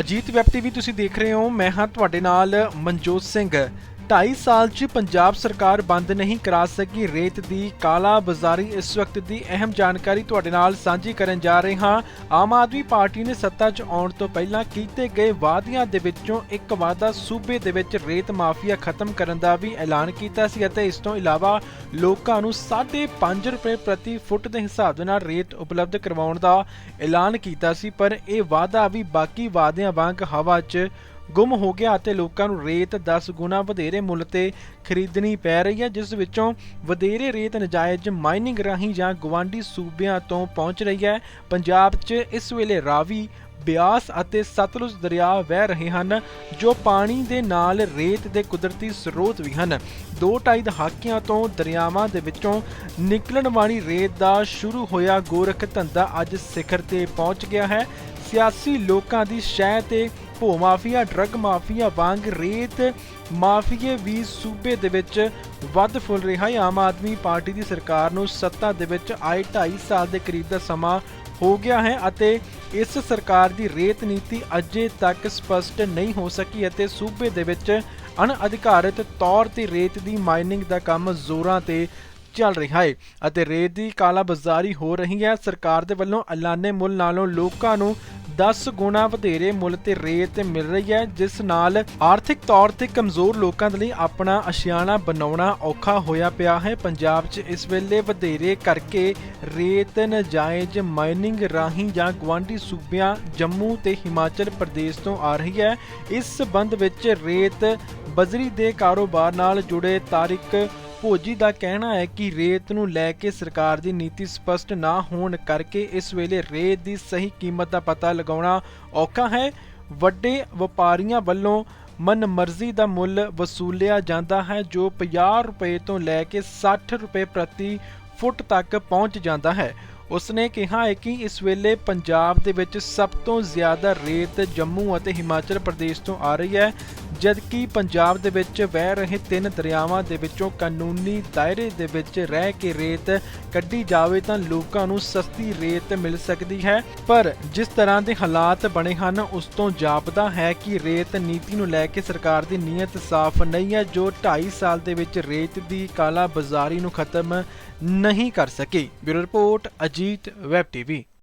Ajit web TV ਤੁਸੀਂ ਦੇਖ ਰਹੇ ਹੋ। ਮੈਂ ਹਾਂ ਤੁਹਾਡੇ ਨਾਲ ਮਨਜੋਤ ਸਿੰਘ। 2.5 ਸਾਲ 'ਚ ਪੰਜਾਬ ਸਰਕਾਰ ਬੰਦ ਨਹੀਂ ਕਰਾ ਸਕੀ ਰੇਤ ਦੀ ਕਾਲਾ ਬਾਜ਼ਾਰੀ ਇਸ ਵਕਤ ਦੀ ਅਹਿਮ ਜਾਣਕਾਰੀ ਤੁਹਾਡੇ ਨਾਲ ਸਾਂਝੀ ਕਰਨ ਜਾ ਰਹੇ ਹਾਂ। ਆਮ ਆਦਮੀ ਪਾਰਟੀ ਨੇ ਸੱਤਾ 'ਚ ਆਉਣ ਤੋਂ ਪਹਿਲਾਂ ਕੀਤੇ ਗਏ ਵਾਅਦਿਆਂ ਦੇ ਵਿੱਚੋਂ ਇੱਕ ਵਾਅਦਾ ਸੂਬੇ ਦੇ ਵਿੱਚ ਰੇਤ ਮਾਫੀਆ ਖਤਮ ਕਰਨ ਦਾ ਵੀ ਐਲਾਨ ਕੀਤਾ ਸੀ ਅਤੇ ਇਸ ਤੋਂ ਇਲਾਵਾ ਲੋਕਾਂ ਨੂੰ 5.5 ਰੁਪਏ ਪ੍ਰਤੀ ਫੁੱਟ ਦੇ ਹਿਸਾਬ ਦੇ ਨਾਲ ਰੇਤ ਉਪਲਬਧ ਕਰਵਾਉਣ ਦਾ ਐਲਾਨ ਕੀਤਾ ਸੀ, ਪਰ ਇਹ ਵਾਅਦਾ ਵੀ ਬਾਕੀ ਵਾਅਦਿਆਂ ਵਾਂਗ ਹਵਾ 'ਚ ਗੁੰਮ ਹੋ ਗਿਆ ਅਤੇ ਲੋਕਾਂ ਨੂੰ ਰੇਤ 10 ਗੁਣਾ ਵਧੇਰੇ ਮੁੱਲ ਤੇ ਖਰੀਦਣੀ ਪੈ ਰਹੀ ਹੈ, ਜਿਸ ਵਿੱਚੋਂ ਵਧੇਰੇ ਰੇਤ ਨਜਾਇਜ਼ ਮਾਈਨਿੰਗ ਰਾਹੀਂ ਜਾਂ ਗਵਾਂਡੀ ਸੂਬਿਆਂ ਤੋਂ ਪਹੁੰਚ ਰਹੀ ਹੈ। ਪੰਜਾਬ 'ਚ ਇਸ ਵੇਲੇ ਰਾਵੀ, ਬਿਆਸ ਅਤੇ ਸਤਲੁਜ ਦਰਿਆ ਵਹਿ ਰਹੇ ਹਨ, ਜੋ ਪਾਣੀ ਦੇ ਨਾਲ ਰੇਤ ਦੇ ਕੁਦਰਤੀ ਸਰੋਤ ਵੀ ਹਨ। ਦੋ ਢਾਈ ਦਹਾਕਿਆਂ ਤੋਂ ਦਰਿਆਵਾਂ ਦੇ ਵਿੱਚੋਂ ਨਿਕਲਣ ਵਾਲੀ ਰੇਤ ਦਾ ਸ਼ੁਰੂ ਹੋਇਆ ਗੋਰਖ ਧੰਦਾ ਅੱਜ ਸਿਖਰ ਤੇ ਪਹੁੰਚ ਗਿਆ ਹੈ। ਸਿਆਸੀ ਲੋਕਾਂ ਦੀ ਸ਼ਹਿ ਤੇ ਭੂ ਮਾਫੀਆ, ਡਰੱਗ ਮਾਫੀਆ ਵਾਂਗ ਰੇਤ ਮਾਫੀਏ ਵੀ ਸੂਬੇ ਦੇ ਵਿੱਚ ਵੱਧ ਫੁੱਲ ਰਿਹਾ ਹੈ। ਆਮ ਆਦਮੀ ਪਾਰਟੀ ਦੀ ਸਰਕਾਰ ਨੂੰ ਸੱਤਾ ਦੇ ਵਿੱਚ ਆਏ 2.5 ਸਾਲ ਦੇ ਕਰੀਬ ਦਾ ਸਮਾਂ ਹੋ ਗਿਆ ਹੈ ਅਤੇ ਇਸ ਸਰਕਾਰ ਦੀ ਰੇਤ ਨੀਤੀ ਅਜੇ ਤੱਕ ਸਪਸ਼ਟ ਨਹੀਂ ਹੋ ਸਕੀ ਅਤੇ ਸੂਬੇ ਦੇ ਵਿੱਚ ਅਣਅਧਿਕਾਰਤ ਤੌਰ ਤੇ ਰੇਤ ਦੀ ਮਾਈਨਿੰਗ ਦਾ ਕੰਮ ਜ਼ੋਰਾਂ ਤੇ ਚੱਲ ਰਿਹਾ ਹੈ ਅਤੇ ਰੇਤ ਦੀ ਕਾਲਾ ਬਾਜ਼ਾਰੀ ਹੋ ਰਹੀ ਹੈ। ਸਰਕਾਰ ਦੇ ਵੱਲੋਂ ਐਲਾਨੇ ਮੁੱਲ ਨਾਲੋਂ ਲੋਕਾਂ ਨੂੰ 10 ਗੁਣਾ ਵਧੇਰੇ ਮੁੱਲ ਤੇ ਰੇਤ ਮਿਲ ਰਹੀ ਹੈ, ਜਿਸ ਨਾਲ ਆਰਥਿਕ ਤੌਰ ਤੇ ਕਮਜ਼ੋਰ ਲੋਕਾਂ ਦੇ ਲਈ ਆਪਣਾ ਅਸ਼ਿਆਣਾ ਬਣਾਉਣਾ ਔਖਾ ਹੋਇਆ ਪਿਆ ਹੈ। ਪੰਜਾਬ 'ਚ ਇਸ ਵੇਲੇ ਵਧੇਰੇ ਕਰਕੇ ਰੇਤ, ਨਜਾਇਜ਼ ਮਾਈਨਿੰਗ ਰਾਹੀਂ ਜਾਂ ਗਵਾਂਢੀ ਸੂਬਿਆਂ ਜੰਮੂ ਤੇ ਹਿਮਾਚਲ ਪ੍ਰਦੇਸ਼ ਤੋਂ ਆ ਰਹੀ ਹੈ। ਇਸ ਸੰਬੰਧ ਵਿੱਚ ਰੇਤ, ਬਜਰੀ ਦੇ ਕਾਰੋਬਾਰ ਨਾਲ ਜੁੜੇ ਤਾਰਿਕ ਭੋਜੀ ਦਾ ਕਹਿਣਾ ਹੈ ਕਿ ਰੇਤ ਨੂੰ ਲੈ ਕੇ ਸਰਕਾਰ ਦੀ ਨੀਤੀ ਸਪਸ਼ਟ ਨਾ ਹੋਣ ਕਰਕੇ ਇਸ ਵੇਲੇ ਰੇਤ ਦੀ ਸਹੀ ਕੀਮਤ ਦਾ ਪਤਾ ਲਗਾਉਣਾ ਔਖਾ ਹੈ। ਵੱਡੇ ਵਪਾਰੀਆਂ ਵੱਲੋਂ ਮਨਮਰਜ਼ੀ ਦਾ ਮੁੱਲ ਵਸੂਲਿਆ ਜਾਂਦਾ ਹੈ, ਜੋ 50 ਰੁਪਏ ਤੋਂ ਲੈ ਕੇ 60 ਰੁਪਏ ਪ੍ਰਤੀ ਫੁੱਟ ਤੱਕ ਪਹੁੰਚ ਜਾਂਦਾ ਹੈ। ਉਸਨੇ ਕਿਹਾ ਹੈ ਕਿ ਇਸ ਵੇਲੇ ਪੰਜਾਬ ਦੇ ਵਿੱਚ ਸਭ ਤੋਂ ਜ਼ਿਆਦਾ ਰੇਤ ਜੰਮੂ ਅਤੇ ਹਿਮਾਚਲ ਪ੍ਰਦੇਸ਼ ਤੋਂ ਆ ਰਹੀ ਹੈ। ਜਦਕਿ ਪੰਜਾਬ ਦੇ ਵਿੱਚ ਵਹਿ ਰਹੇ ਤਿੰਨ ਦਰਿਆਵਾਂ ਦੇ ਵਿੱਚੋਂ ਕਾਨੂੰਨੀ ਦਾਇਰੇ ਦੇ ਵਿੱਚ ਰਹਿ ਕੇ ਰੇਤ ਕੱਢੀ ਜਾਵੇ ਤਾਂ ਲੋਕਾਂ ਨੂੰ ਸਸਤੀ ਰੇਤ ਮਿਲ ਸਕਦੀ ਹੈ। ਪਰ ਜਿਸ ਤਰ੍ਹਾਂ ਦੇ ਹਾਲਾਤ ਬਣੇ ਹਨ, ਉਸ ਤੋਂ ਜਾਪਦਾ ਹੈ ਕਿ ਰੇਤ ਨੀਤੀ ਨੂੰ ਲੈ ਕੇ ਸਰਕਾਰ ਦੀ ਨੀਅਤ ਸਾਫ਼ ਨਹੀਂ ਹੈ, ਜੋ 2.5 ਸਾਲ ਦੇ ਵਿੱਚ ਰੇਤ ਦੀ ਕਾਲਾ ਬਾਜ਼ਾਰੀ ਨੂੰ ਖਤਮ ਨਹੀਂ ਕਰ ਸਕੀ। Bureau report, Ajit, web TV.